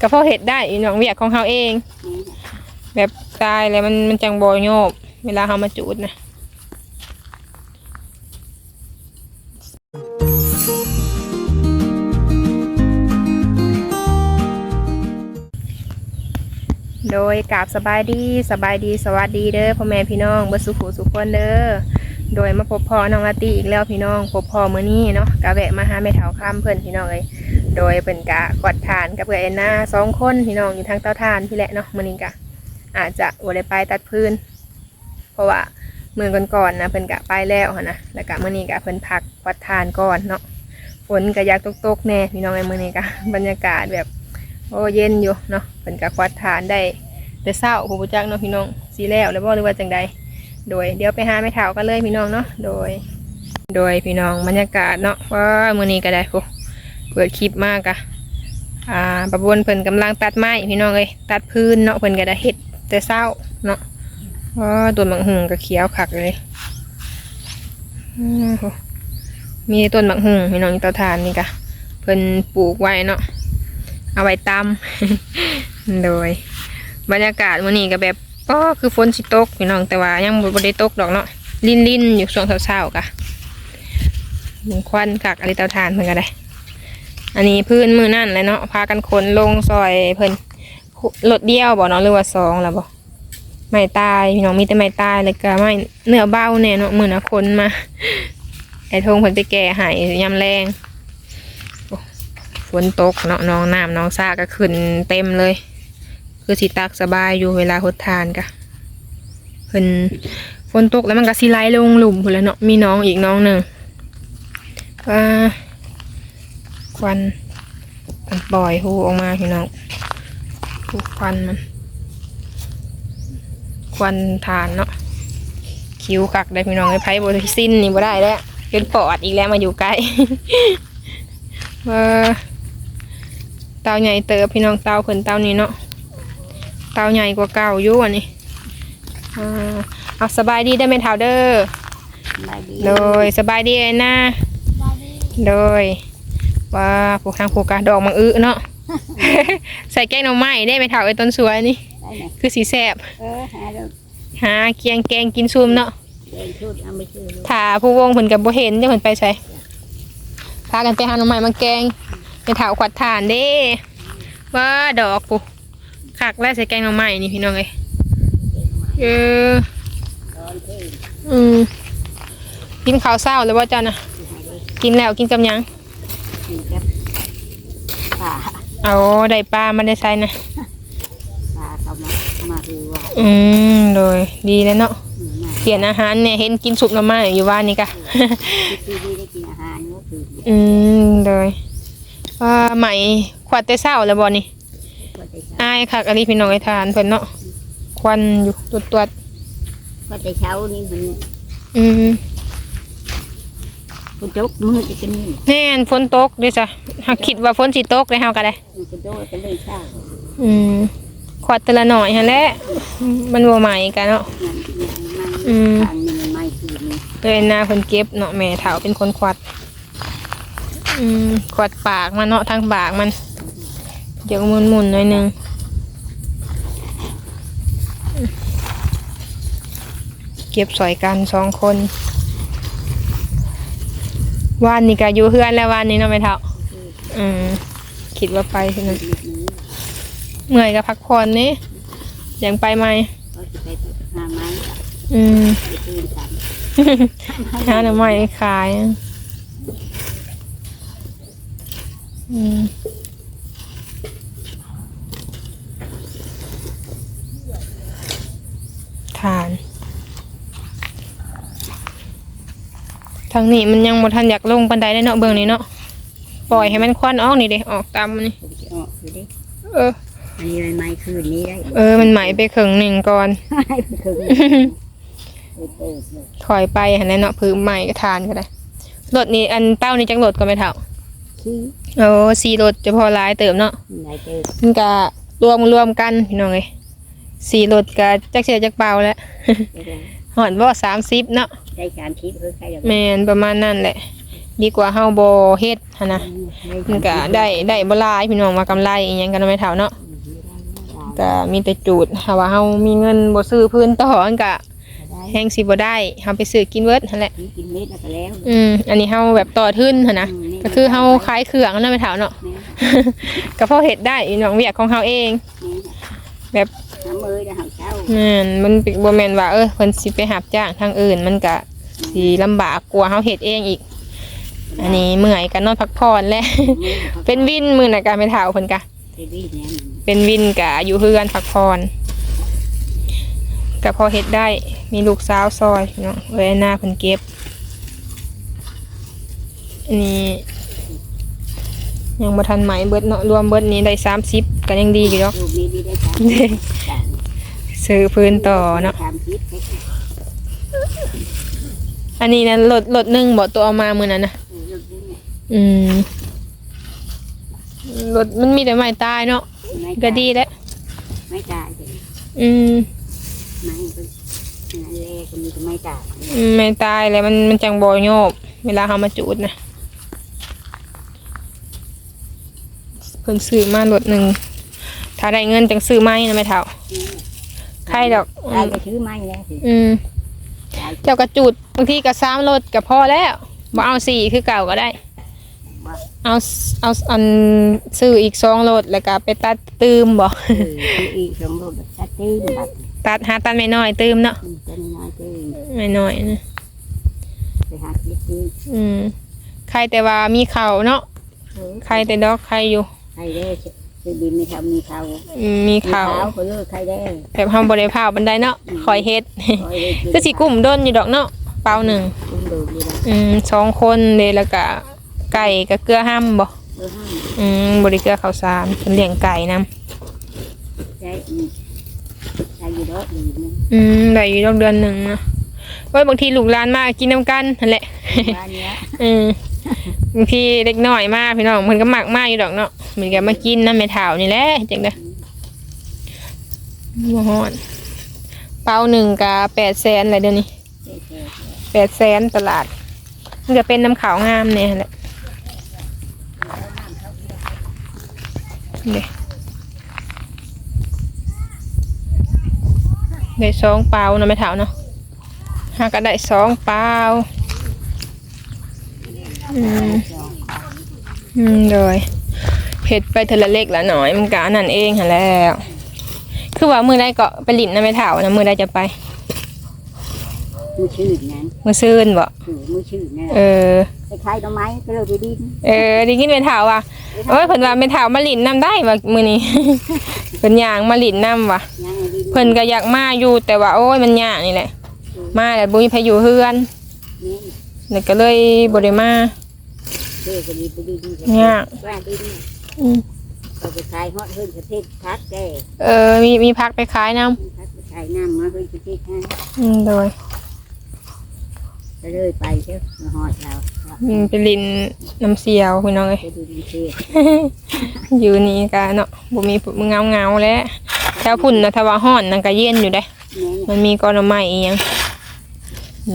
ก็พอเห็ดได้อีน้องเวียกของเขาเอง แบบตายแล้วมันมันจังบอโยบ เวลาเขามาจูดนะโดยกราบสบายดีสบายดีสวัสดีเด้อพ่อแม่พี่น้องเบิดสุขุสุขคนเด้อโดยมาพบพ่อน้องลาตีอีกแล้วพี่น้องพบพ่อมื้อนี้เนาะกะแวะมาหาแม่เฒ่าค่ำเพิ่นพี่น้องเอ้ย โดยเป็นกะกอดทานกับเพื่อนแอนนาสองคนพี่น้องอยู่ทางเตาทานพี่แหละเนาะมื้อนี้กะอาจจะบ่ได้ไปตัดพื้น เพราะว่าเมื่อก่อนๆนะเพิ่นกะไปแล้วนะแล้วกะมื้อนี้กะเพิ่นพักวัดทานก่อนเนาะฝนก็อยากตกๆแน่พี่น้องไอ้มื้อนี้กะบรรยากาศแบบโอ้เย็นอยู่เนาะเพิ่นกะวัดทานได้แต่เช้าผู้บ่จักเนาะพี่น้องสิแล้วแล้วบ่หรือว่าจังใดโดยเดี๋ยวไปหาแม่เฒ่ากันเลยพี่น้องเนาะโดย โดยพี่น้องบรรยากาศเนาะว่ามื้อนี้ก็ได้โอ้ เปิดคลิปมากอะอ่าประบวนเพิ่นกำลังตัดไม้พี่น้องเอ้ยตัดพื้นเนาะเพิ่นก็ได้เฮ็ดแต่เศร้าเนาะว่าต้นมังหุงก็เขียวคักเลยอือมีต้นมังหุงพี่น้องอีเตาทานนี่กะเพิ่นปลูกไว้เนาะเอาไว้ตำโดย บรรยากาศมื้อนี้ก็แบบก็คือฝนสิตกพี่น้องแต่ว่ายังบ่บ่ได้ตกดอกเนาะลินลินๆอยู่ช่วงเช้าๆกะควันคักอะไรเตาทานเพิ่นก็ได้ อันนี้พื้นมือนั่นเลยเนาะพากันขนลงซอยเพิ่นรถเดียวบ่เนาะหรือว่าสองแล้วบ่ไม่ตายพี่น้องมีแต่ไม่ตายเลยก็ไม่เนื้อเบ้าแน่เนาะมือนะคนมาไอ้ทงเพิ่นไปแก่หายยามแรงฝนตกเนาะน้องน้ำน้องซาก็ขึ้นเต็มเลย คือสิตักสบายอยู่เวลาหดทานกะเพิ่นฝนตกแล้วมันก็สิไหลลงหลุมพุ่นแล้วเนาะมีน้องอีกน้องหนึ่งว่า ควันมันปล่อยหูออกมาพี่น้องผูกควันมัน ควันทานเนาะคิ้วคักได้พี่น้องไอ้ไพ่บริสิ้นนี่บ่ได้แล้วเป็นปอดอีกแล้วมาอยู่ใกล้เออเตาใหญ่เติบพี่น้องเตาเพิ่นเตานี้เนาะเตาใหญ่กว่าเก่าอยู่อันนี้อ่าเอาสบายดีได้ไหมเท่าเด้อมาดีโดยสบายดีเลยนะโดย ว่าผูกทางผูกกาดอกมังอึเนาะ ใส่แกงหน่อไม้ได้ไหมเท่าไอ้ต้นสวยนี่ ได้ไหมคือสีแสบเออหาเราหาเกียงแกงกินซุมเนาะเดินชุดเอาไม่ชื่อลูกถ้าผู้วงเพิ่นกับบ่เห็นจะเพิ่นไปใส่พากันไปหาหน่อไม้มาแกงไปถาวขวัดทานเด้ว่าดอกกูคักแล้วใส่แกงหน่อไม้นี่พี่น้องเอ้ยเออตอนที่อืมกินข้าวเช้าแล้วว่าจ้านะกินแล้วกินกับหยัง กินกับป่า เอาได้ปลามาได้ใส่นะป่าเขามามาคือว่าอืมโดยดีแล้วเนาะอืมมาเปลี่ยนอาหารเนี่ยเห็นกินสุปหน่อไม้อยู่ว่านนี่กะที่ที่ได้กินอาหารก็คืออืมโดยว่าใหม่ขวัดแต่เช้าแล้วบ่นี่ก็จะอายคักอันนี้พี่น้องไอ้ทานเพิ่นเนาะควันอยู่ตัวตัวจก็จะเช้านี่มันๆอืม คุณจกมือจะกินนี่แน่นฝนตกเด้อจ้ะหากคิดว่าฝนสิตกเลยเฮาก็ได้มันคุณจกเป็นเรื่องเช้าอืมขวัดแต่ละหน่อยหั่นแหละมันบ่ใหม่กันเนาะงานที่งานมันอืมทางนี้มันไม่คือนี่เลยหน้าเพิ่นเก็บเนาะแม่เฒ่าเป็นคนขวัด อืมขวัดปากมันเนาะทางปากมันเดี๋ยวหมุนๆหน่อยหนึงเก็บสอยกันสองคน ว่านนี่ก็อยู่เฮือนแล้วว่านนี้เนาะแม่เฒ่าอืมคิดว่าไปใช่ไหมคือนี้เมื่อยก็พักผ่อนนี่ยังไปไหมก็จะไปหาไม้อืมไปตื่นกันหาหน่อไม้ขายอะอืมทาน ทางนี้มันยังบ่ทันอยากลงบันไดได้เนาะเบื้องนี้เนาะปล่อยให้มันควันออกนี่เด้ออกตามมันนี่ผมจะออกอยู่ดิเอออันนี้มันไม่คืนนี้ได้เออมันไหมไปครึ่งหนึ่งก่อนไม่คืนเออเออเออถอยไปหันแหละเนาะพื้นใหม่ก็ทานก็ได้รถนี้อันเต้านี่จังรถก็ไม่เท่าขี้โอ้สีรถจะพอหลายเติมเนาะไหนเจอมันก็รวมรวมกันพี่น้องเอ้ยสีรถก็จักเสียจักเปล่าแล้ว หอนบ่สามสิบเนาะได้สามทิพย์คือใครจะแมนประมาณนั่นแหละ ดีกว่าเฮาบ่เฮ็ดหั่นนะมันก็ได้ได้บ่หลายพี่น้องว่ากำไรอีหยังกันไม่เท่าเนาะก็มีแต่จูดถ้าว่าเฮามีเงินบ่ซื้อพื้นต่อมันก็ได้แฮงสิบ่ได้เฮาไปซื้อกินเวิร์ดนั่นแหละ กินเม็ดแล้วก็แล้วอืมอันนี้เฮาแบบต่อทุนหั่นนะก็คือเฮาขายเครื่องนั่นไม่เท่าเนาะ ก็พอเฮ็ดได้อีน้องเวียกของเฮาเอง แบบ น้ำมือจะหักเจ้าแม่นมันเป็นบ่แม่นว่าเออเพิ่นสิไปหับจ้างทางอื่น มันก็สิลำบากกว่าเฮาเฮ็ดเองอีก อันนี้เมื่อยก็นอนพักผ่อนแหละ เป็นวินมื้อน่ะก็ไม่เท่าเพิ่นก็เทวีเนี่ยเป็นวินก็อยู่เฮือนพักผ่อนก็พอเฮ็ดได้มีลูกสาวซอยพี่น้องเอ้ยหน้าเพิ่นเก็บอันนี้ ยังบ่ทันไหมเบิดเนาะรวมเบิดนี้ได้30ก็ยังดีอยู่เนาะลูกนี้ดีได้จ้าซื้อพื้นต่อเนาะทำคิดเล็กอันนี้นะรถรถหนึ่งบ่ตัวเอามามื้อนั้นนะลูกนี้เนี่ยอืมรถมันมีแต่ไม้ตายเนาะไม่ก็ดีแล้วไม่ตายเลยอืมไม่ก็นั่นแหละก็มีแต่ไม่ตายไม้ตายแล้วมันมันจังบ่โยบเวลาเฮามาจูดนะ พิ่นซื้อมารถหนึ่งถ้าได้เงินจังซื้อไม้นะแม่เฒ่าใครดอกตายก็ชื่อไม่แล้วสิอืมเจ้ากระจูดบางทีก็ซ้ำรถก็พอแล้วบ่เอาสี่คือเก่าก็ได้ เอาเอาอันซื้ออีกสองรถแล้วก็ไปตัดตืมบ่เออคืออีกสองโลแบบชัดเจนแบบตัดหาตัดไม่น้อยตืมเนาะจะน้อยเจนไม่น้อยนะไปหาคิดคืออืมใครแต่ว่ามีเข่าเนาะใครแต่ดอกใครอยู่ใค รได้คือดินไม่ทำมีเขาอืมมีเข่าเขาเลิกใครได้แบบทำบริภาพบันไดเนาะคอยเฮ็ดคอยได้ก็สิกลุ่มด้นอยู่ดอกเนาะเปล่าหนึ่งคุณดูดีนะอืมสองคนเลยแล้วก็ไก่กับเกลือห้ำบ่เออห้ามอืมบริเกลือข้าวสารเป็นเลี้ยงไก่นํได้อีกได้อยู่ดอกดีนึงอืมได้อยู่ดอกเดือนหนึ่งเนาะโอ้ยบางทีลูกหลานมากินน้ำกันนั่นแหละ บ้านเนี้ยอืม บางทีเล็กน้อยมากพี่น้องมันก็หมักมากอยู่ดอกเนาะเหมือนกับมากินน้ำแม่เถานี่แหละจังเด้อบ่ฮอดเป้าหนึ่งกับแปดแสนอะไรเดี๋ยวนี้แปดแสนตลาด มันจะเป็นน้ำขาวงามเนี่ยแหละเด้ได้สองเปล่านาะแม่เถาเนาะหากได้สองเปล่า อืมอืมโดยเผ็ดไปเทละเล็กละหน่อยมันกะนั่นเองหั่นแหล้ว คือว่ามือได้ก็ไปหลินนะไม่เท่านะมือได้จะไปมือชื่อนั้นมือซื่นบ่ถือมือชื่อนั่นเออไปขายดอกไม้ก็เลยไปดินเออไดีกินไม่เท่าว่ะเอ้ยเพิ่นว่าไม่เท่ามาหลินน้ำได้ว่ะมือนี้เพิ่นย่างมาหลินน้ำว่ะยังไงดินเพิ่นก็อยากมาอยู่แต่ว่าโอ้ยมันยากนี่แหละ มาแต่บุญพายุเฮือนนี่นี่ก็เลยบ่ได้มา เจ๊ก็ดีไปดินยากว่าดินอืมก็ไปขายฮอดเฮือนประเทศพักแก่เออมีมีพักไปขายน้พักไปขายน้ำมาเฮือนประเทศให้ำอืมโดยก็เลยไปเจ้ามาฮอดเราอืมไปหลินน้ำเสียวพี่น้องเอ้ย ไปดูดินเทศอยู่นี่ก็เนาะบ่มีเงาเงาๆแล้วแถวพุ่นนะถ้าว่าฮ้อนนั่นก็เย็นอยู่เด้เนี่ยมันมีกอนไม้อีหยัง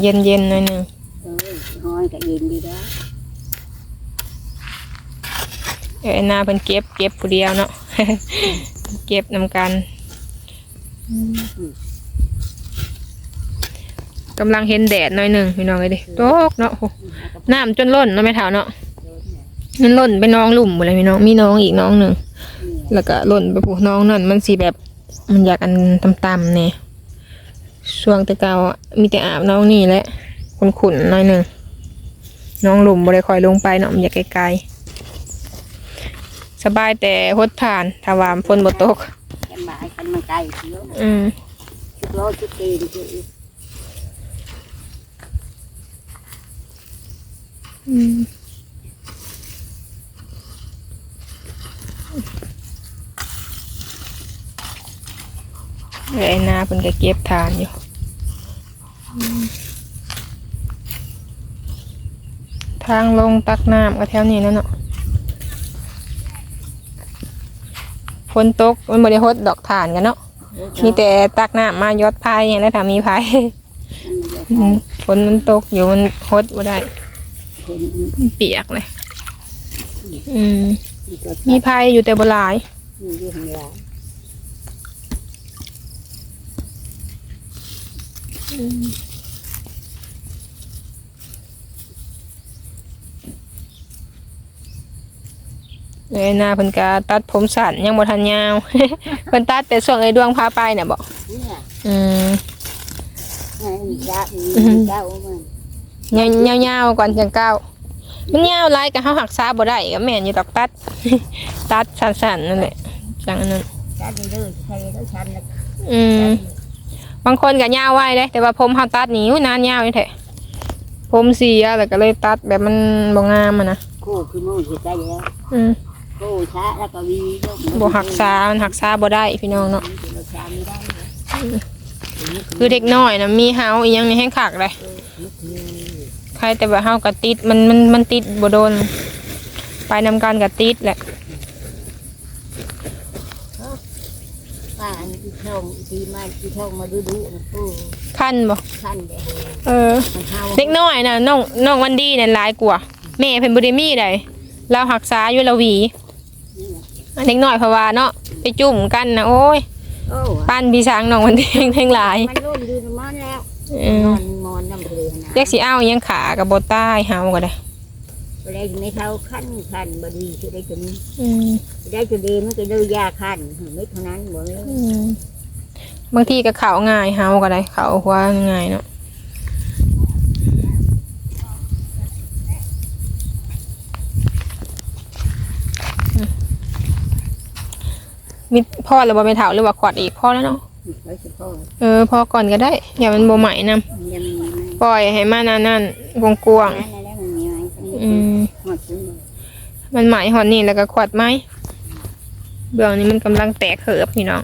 เย็นเย็นๆหน่อยหนึงเออฮอนก็เย็นดีแล้ว เออหน้าเพิ่นเก็บเก็บผู้เดียวเนาะ เก็บนำกันกำลังเห็นแดดหน่อยหนึ่งพี่น้องเลยดิตกเนาะโหน้ำจนล้นเนาะไม่เท่าเนาะมันล้นไปน้องหลุมหมดเลยพี่น้องมีน้องอีกน้องหนึ่งแล้วก็ล้นไปผู้น้องนั่นมันสีแบบมันอยากอันต่ำๆเนี่ยช่วงต่เกามีแต่อาบน้องนี่แหละขุนๆหน่อยหนึ่งน้องหลุมบ่ได้คอยลงไปเนาะมันอยากไกลๆ สบายแต่หดผ่านถ้าว่าฝนบ่ตกกันบ่ายกันมาไกลเยอะอืมชุดโลชุดตีนคืออืมเดี๋ยวไอ้นาเพิ่นก็เก็บทานอยู่อืมทางลงตักน้ำก็แถวนี้นั่นเนาะ ฝนตกมันบ่ได้ฮดดอกทานกันเนาะมีแต่ตักน้ำมายอดพายอย่างนั้นถ้ามีพายอืมฝนมันตกอยู่มันฮดบ่ได้เห็นเปียกเลยอืมมีตัวมีไผอยู่แต่บ่หลาย มีอยู่ข้างหลัง เอ้ยหน้าเพิ่นก็ตัดผมสั้นยังบ่ทันยาว เพิ่นตัดแต่ช่วงไอ้ดวงพาไปน่ะบ่เนี่ยอืมให้มีจ้ามีเจ้ามันยาวยาวๆก่อนจังก้าวมันยาวหลายก็เฮาหักษาบ่ได้ก็แม่นอยู่ดอกตัด ตัดสั้นๆนั่นแหละจังอันนั้นจ้าไปเลยใครแล้วฉันนะอืมบางคนก็ยาวไว้เด้แต่ว่าผมเฮาตัดนี่อู้นานยาวอยู่แท้ผมเสียแล้วก็เลยตัดแบบมันบ่งามอะนะคู่คือมู่สิใจแล้วอืม คู่ช้าแล้วก็วีลงบ่หักษามันหักษาบ่ได้พี่น้องเนาะเราช้าไม่ได้คือเด็กน้อยน่ะมีเฮาอีหยังนี่แห้งคักเลยใครแต่ว่าเฮาก็ติดมันมันมันติดบ่โดน ไปนำกันก็ติดแหละป้าอันที่ช่องที่มาที่ช่องมาดูดูโอ้คันบ่ขั้นเดียวเออมันเท่าเด็กน้อยน่ะน้องน้องวันดีเนี่ยหลายกว่าแม่เพิ่นบ่ได้มีใดเราหักษาอยู่ละหวี เด็กน้อยเพราะว่าเนาะไปจุ่มกันนะโอ้ยโอ้ปั้นพี่ช้างน้องวันดีแห่งหลายมันรุ่นดีมอนแล้วเออนอนมอนน้ำเลยนะเรียกสิเอาอิหยังขาก็บ่ตายเฮาก็ได้ไปได้ไม่เท่าขั้นขั้นบดีจะได้จนอืมได้จะดีมันก็ได้ยาขั้นไม่เท่านั้นบอกเลยอืมบางทีก็เข้าง่ายเฮาก็ได้เข้าหัวง่ายเนาะ มีพ่อแล้วบ่ไปเฒ่าหรือว่าขวดอีกพ่อแล้วเนาะไว้เฉพาะเออพอก่อนก็ได้ อย่ามันโบใหม่นยังมีไหมำปล่อยให้มันนั่นนั่นวงกวางนั่นแล้วมันมีไหมๆอืมหมดทั้งหมดมันใหม่หอนนี่แล้วก็ขวดไหมเบื้องนี้มันกำลังแตกเหิบพี่น้อง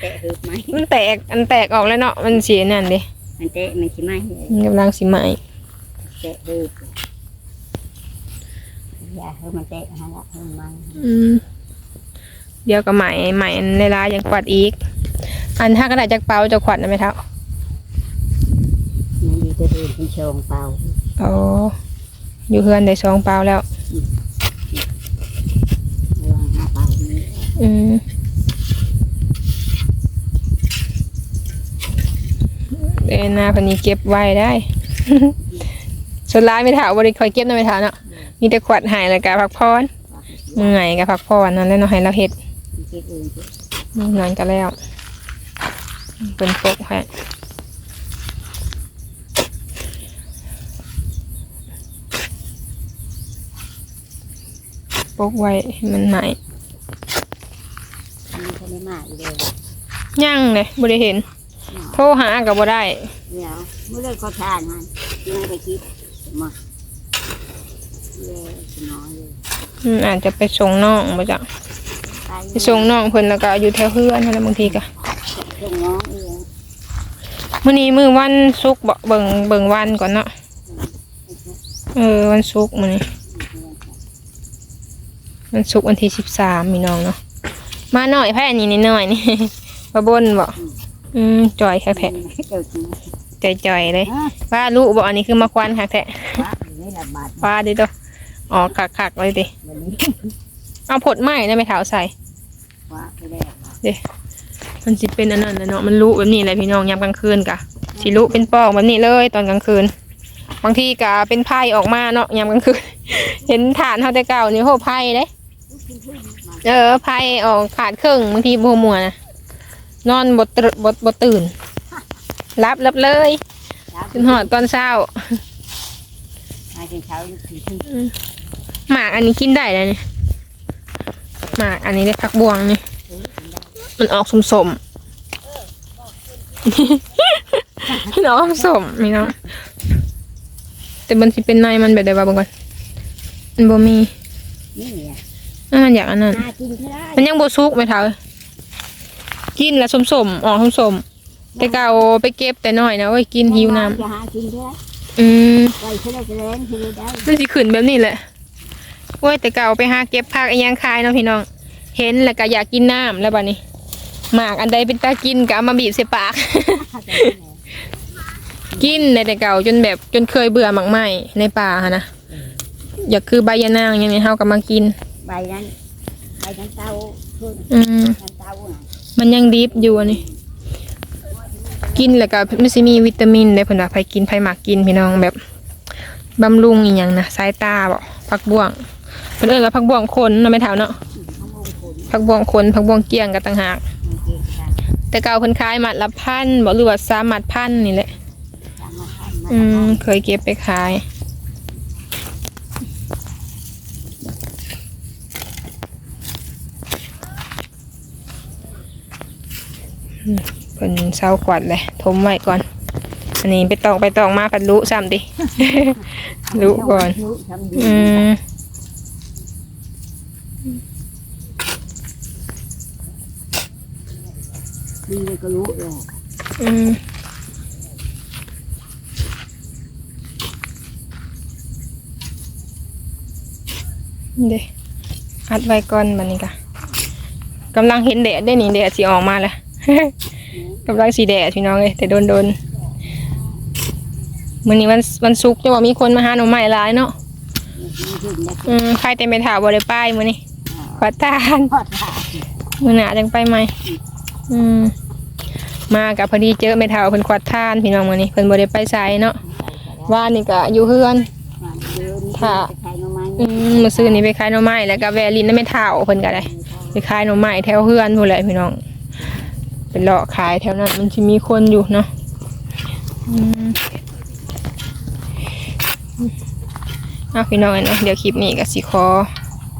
เตะหืบไหมมันแตกอันแตกออกแล้วเนาะมันเสียนั่นเดิมันเตะมันใช่ไหมมันกำลังสิใหม่เตะหืบอย่าให้มันเตะฮะละให้มันอืม เดี๋ยวก็ใหม่ใหม่ในร้านยังขวดอีก อันถ้ากระดาษจากเปาจะขวดนะไหมเท่ามันมีตัวอื่นที่ชงเปล่าอ๋ออยู่เพื่อนได้สองเปาแล้ว ระวังหาเปล่านี้อืมเดนหนาพันนี้เก็บไว้ได้ ส่วนร้ายไม่ถาวบริคอยเก็บนะไม่ถาวเนาะมีแต่ขวดหายแล้วก็พักพรเมื่อยก็พักพรนั่นแหล้วเนาะให้เราเฮ็ด เก็บอื่นนอนก็แล้ว เป็นปกให้ปกไว้ให้มันไหนมันก็ไม่มากเลยย่างเลยบ่ได้เห็น โทรหาก็บ่ได้ เดี๋ยวเมื่อไรเขาทานมันยังไม่ได้คิดมาเลยน้อยเลย อืมอาจจะไปส่งน้องบ่จ้ะ ไปไปส่งน้องเพิ่นแล้วก็อยู่แถวเฮือนนั่นแหละบางทีก็ส่งน้องเองมื้อนี้มื้อวันศุกร์บ่เบิ่งเบิ่งวันก่อนเนาะเออวันศุกร์มื้อนี้วันศุกร์วันที่13มีน้องเนาะมาหน่อยแพ้อันนี้นิดหน่อยนี่มาบนบ่อืมจอยแท้เจ้าจริงๆจอยๆเลยฮะว่ารู้บ่อันนี้คือมาควันคักแท้ว่าไม่ละบาทว่าดิโตออกคักๆเลยดิวันนี้ เอาผดไม้ได้ไหมเท้าใส่ว่าไม่ได้มันสิเป็นอันนั้นนะเนาะมันรู้แบบนี้แหละพี่น้องยามกลางคืนกะสิรู้เป็นปอกแบบนี้เลยตอนกลางคืน บางทีกะเป็นไพ่ออกมาเนาะยามกลางคืน เห็นฐานเท่าแต่เก่านี่โหไพ่เด้เออไพ่ออกขาดครึ่งบางทีโบมัวนะนอนบดบดบดตื่นรับรับเลยจนหอดตอนเช้ามาถึงเช้าสี่ทุ่มหมากอันนี้กินได้เลยนี่ห มาก อันนี้ได้พักบวงนี่ มันออกสมสมๆมันออกสมๆนี่เนาะแต่มันสิเป็นในมันแบบใดบ้างก่อนมันบ่มีนี่อะอ่าอยากอันนั้นหากินเท่าไรมันยังบ่สุกไหมเท้ากินแล้วสมสมๆออกสมสมๆแต่เก่าไปเก็บแต่น้อยนะเว้ยกินหิวน้จะหากินเท่าไรำอืมไว้เท่าไรจะแรงเท่าไรได้มันสิขึ้นแบบนี้แหละ โอ้ยแต่เก่าไปหาเก็บผักอีหยังคายเนาะพี่น้อง เห็นแล้วก็อยากกินน้ำแล้วบัดนี้หมากอันใดเป็นตากินก็เอามาบีบใส่ปาก กินในแต่เก่าจนแบบจนเคยเบื่อหมากไหมในป่าหะนะอยากคือใบยะนางอย่างนี้เฮาก็มากิน ใบนั้นใบนั้นเต้าขึ้นอืมนั้นเต้าน่ะมันยังดิบอยู่อันนี้ กินแล้วก็มันสิมีวิตามินได้เพิ่นว่าไผกินไผมักกินพี่น้องแบบบำรุงอีหยังนะสายตาบ่ผักบ่วง เพิ่นเอิ้นว่าผักบ่วงคนเนาะแม่เฒ่าเนาะข้าวโมงผลผักบ่วงคนผักบ่วงเกี้ยงก็ต่างหากมันเก่งกันแต่เก่าเพิ่นขายมัดละพันบ่หรือว่าสามมัดพันนี่แหละสามารถทำมาอืมเคยเก็บไปขายอืมเพิ่นเศร้ากวัดเลยทมไว้ก่อน อันนี้ไปตองไปตองมาผัดรู้ซ้ำดิรู้ก่อนรู้ทำดีอืม ดีเลยก็รู้เลยอืมเด้อัดไว้ก่อนบันนี้กะกำลังเห็นแดดได้นี่แดดสีออกมาแล้ว กำลังสีแดดพี่น้องเลยแต่โดนโดนๆมื้อนี้วันวันศุกร์จะว่ามีคนมาหาหน่อไม้หลายเนาะมีถึงนะอืมใครเต็มไปถามบ่ได้ป้ายมื้อนี้ขอทานทอดผ่ามื้อหน้าจังไปใหม่ อืมมากับพอดีเจอแม่เฒ่าเพิ่นขวัดทานพี่น้องมื้อนี้เพิ่นบ่ได้ไปไสเนาะว่านี่ก็อยู่เฮือนถ้าใช้น้ำมันอืมมื้อซื้อนี่ไปขายหน่อไม้แล้วก็แวะลินนำแม่เฒ่าเพิ่นก็ได้ไปขายหน่อไม้แถวเฮือนพุ่นแหละพี่น้องเป็นเลาะขายแถวนั้นมันสิมีคนอยู่เนาะอืมเอาพี่น้องเนาะเดี๋ยวคลิปนี้ก็สิขอ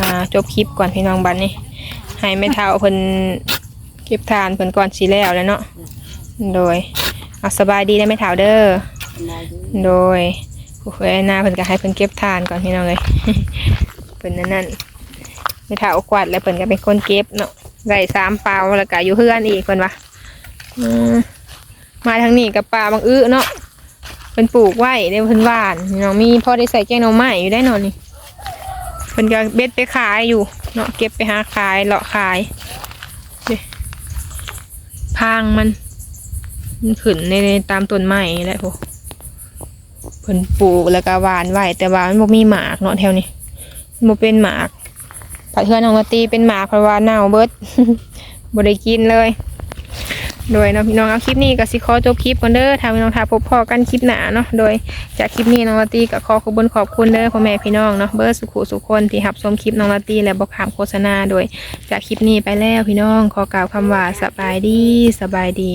อ่าจบคลิปก่อนพี่น้องบัดนี้ให้แม่เฒ่าเพิ่น เก็บทานเพิ่นก่อนสิแล้วแหล้วเนาะโดยเอาสบายดีได้แม่เฒ่าเด้อได้ดีโดยผู้เคยหน้าเพิ่นก็ให้เพิ่นเก็บทานก่อนพี่น้องเลยเพิ่นนั่นนั่นไม่ถ้าเอากวาดแล้วเพิ่นก็เป็นคนเก็บเนาะได้สามเปล่าแล้วก็อยู่เฮือนอีกเพิ่นว่าอืมมาทางนี้กับปลาบางอื้อเนาะเพิ่นปลูกไว้ได้เพิ่นหว่านพี่น้องมีพอได้ใส่แกงหน่อไม้อยู่ได้เนอนนี่เพิ่นก็เบ็ดไปขายอยู่เนาะเก็บไปหาขายเลาะขาย ข้างมัน มันขึ้นในตามต้นไม้แหละพวกเพิ่นปลูกแล้วก็หวานไว้แต่ว่ามันบ่มีหมากเนาะแถวนี้มันบ่เป็นหมากผัดเทือนของมาตีเป็นหมากเพราะว่าเน่าเบิดบ่ได้กินเลย โดยพี่น้องเอาคลิปนี้กับสิขอจบคลิปกันเด้อถ้าพี่น้องถ้าพบพอกันคลิปหนาเนาะโดยจากคลิปนี้น้องลาตีกับขอขอบคุณขอบคุณเด้อพ่อแม่พี่น้องเนาะเบอร์สุขุสุขคนที่หับชมคลิปน้องลาตีและบอกขามโฆษณาโดย จากคลิปนี้ไปแล้วพี่น้องขอกล่าวคำว่าสบายดีสบายดี